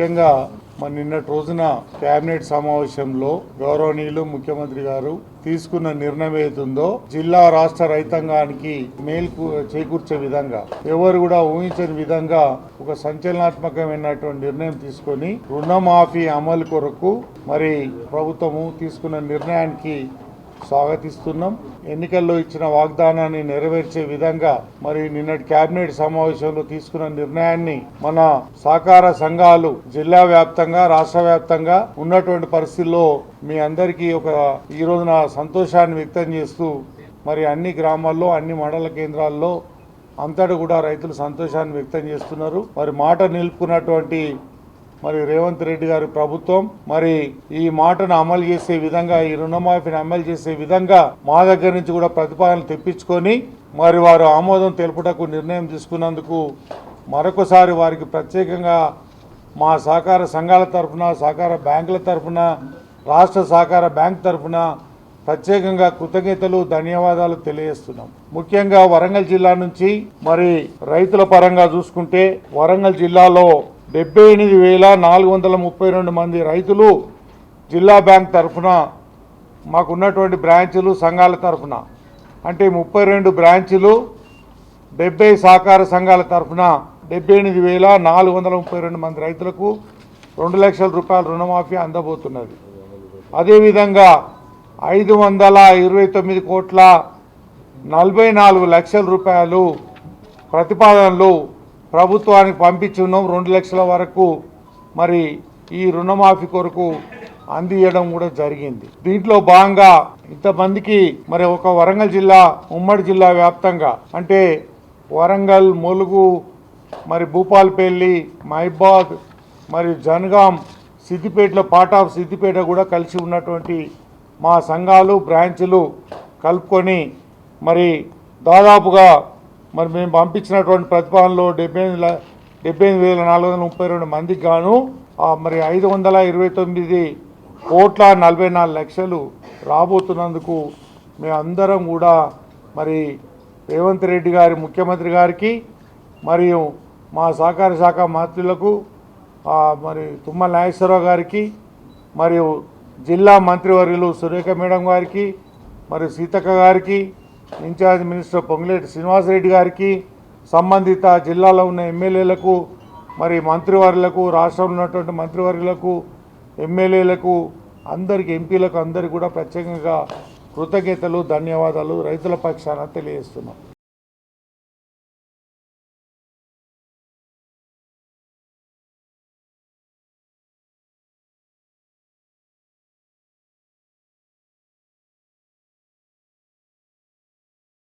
ముఖ్యంగా మన నిన్నటి రోజున కేబినెట్ సమావేశంలో గౌరవనీయులు ముఖ్యమంత్రి గారు తీసుకున్న నిర్ణయం ఏదుందో జిల్లా రాష్ట్ర రైతాంగానికి మేలు చేకూర్చే విధంగా ఎవరు కూడా ఊహించని విధంగా ఒక సంచలనాత్మకమైనటువంటి నిర్ణయం తీసుకొని రుణమాఫీ అమలు కొరకు మరి ప్రభుత్వము తీసుకున్న నిర్ణయానికి స్వాగతిస్తున్నాం. ఎన్నికల్లో ఇచ్చిన వాగ్దానాన్ని నెరవేర్చే విధంగా మరి నిన్నటి కేబినెట్ సమావేశంలో తీసుకున్న నిర్ణయాన్ని మన సహకార సంఘాలు జిల్లా వ్యాప్తంగా రాష్ట్ర వ్యాప్తంగా ఉన్నటువంటి పరిస్థితుల్లో మీ అందరికీ ఒక ఈ రోజున సంతోషాన్ని వ్యక్తం చేస్తూ మరి అన్ని గ్రామాల్లో అన్ని మండల కేంద్రాల్లో అంతటా కూడా రైతులు సంతోషాన్ని వ్యక్తం చేస్తున్నారు. మరి మాట నిలుపుకున్నటువంటి మరి రేవంత్ రెడ్డి గారి ప్రభుత్వం మరి ఈ మాటను అమలు చేసే విధంగా ఈ రుణమాఫీని అమలు చేసే విధంగా మా దగ్గర నుంచి కూడా ప్రతిపాదనలు తెప్పించుకొని మరి వారు ఆమోదం తెలుపుటకు నిర్ణయం తీసుకున్నందుకు మరొకసారి వారికి ప్రత్యేకంగా మా సహకార సంఘాల తరఫున సహకార బ్యాంకుల తరఫున రాష్ట్ర సహకార బ్యాంక్ తరఫున ప్రత్యేకంగా కృతజ్ఞతలు ధన్యవాదాలు తెలియజేస్తున్నాం. ముఖ్యంగా వరంగల్ జిల్లా నుంచి మరి రైతుల పరంగా చూసుకుంటే వరంగల్ జిల్లాలో డెబ్బై ఎనిమిది వేల నాలుగు వందల ముప్పై రెండు మంది రైతులు జిల్లా బ్యాంక్ తరఫున మాకున్నటువంటి బ్రాంచులు సంఘాల తరఫున. అంటే ముప్పై రెండు బ్రాంచులు డెబ్బై సహకార సంఘాల తరఫున డెబ్బై ఎనిమిది వేల నాలుగు వందల ముప్పై రెండు మంది రైతులకు రెండు లక్షల రూపాయల రుణమాఫీ అందబోతున్నది. అదేవిధంగా ఐదు వందల ఇరవై తొమ్మిది కోట్ల నలభై నాలుగు లక్షల రూపాయలు ప్రతిపాదనలు ప్రభుత్వానికి పంపించున్నాం. రెండు లక్షల వరకు మరి ఈ రుణమాఫీ కొరకు అందియడం కూడా జరిగింది. దీంట్లో భాగంగా ఇంతమందికి మరి ఒక వరంగల్ జిల్లా ఉమ్మడి జిల్లా వ్యాప్తంగా అంటే వరంగల్ ములుగు మరి భూపాల్పల్లి మహిబాద్ మరి జనగాం సిద్దిపేటలో పార్ట్ ఆఫ్ సిద్దిపేట కూడా కలిసి ఉన్నటువంటి మా సంఘాలు బ్రాంచులు కలుపుకొని మరి దాదాపుగా మరి మేము పంపించినటువంటి ప్రతిపాదనలో డెబ్బై ఎనిమిది డెబ్బై ఎనిమిది వేల నాలుగు వందల ముప్పై రెండు మందికి గాను మరి ఐదు వందల ఇరవై తొమ్మిది కోట్ల నలభై నాలుగు లక్షలు రాబోతున్నందుకు మేమందరం కూడా మరి రేవంత్ రెడ్డి గారి ముఖ్యమంత్రి గారికి మరియు మా సహకార శాఖ మంత్రులకు మరి తుమ్మల నాగేశ్వరరావు గారికి మరియు జిల్లా మంత్రివర్యులు సురేఖ మేడం గారికి మరియు సీతక్క గారికి ఇన్ఛార్జ్ మినిస్టర్ పొంగులేటి శ్రీనివాసరెడ్డి గారికి సంబంధిత జిల్లాలో ఉన్న ఎమ్మెల్యేలకు మరి మంత్రివర్యులకు రాష్ట్రంలో ఉన్నటువంటి మంత్రివర్యులకు ఎమ్మెల్యేలకు అందరికి ఎంపీలకు అందరికి కూడా ప్రత్యేకంగా కృతజ్ఞతలు ధన్యవాదాలు. రైతుల పక్షాన తెలియజేస్తున్నాం.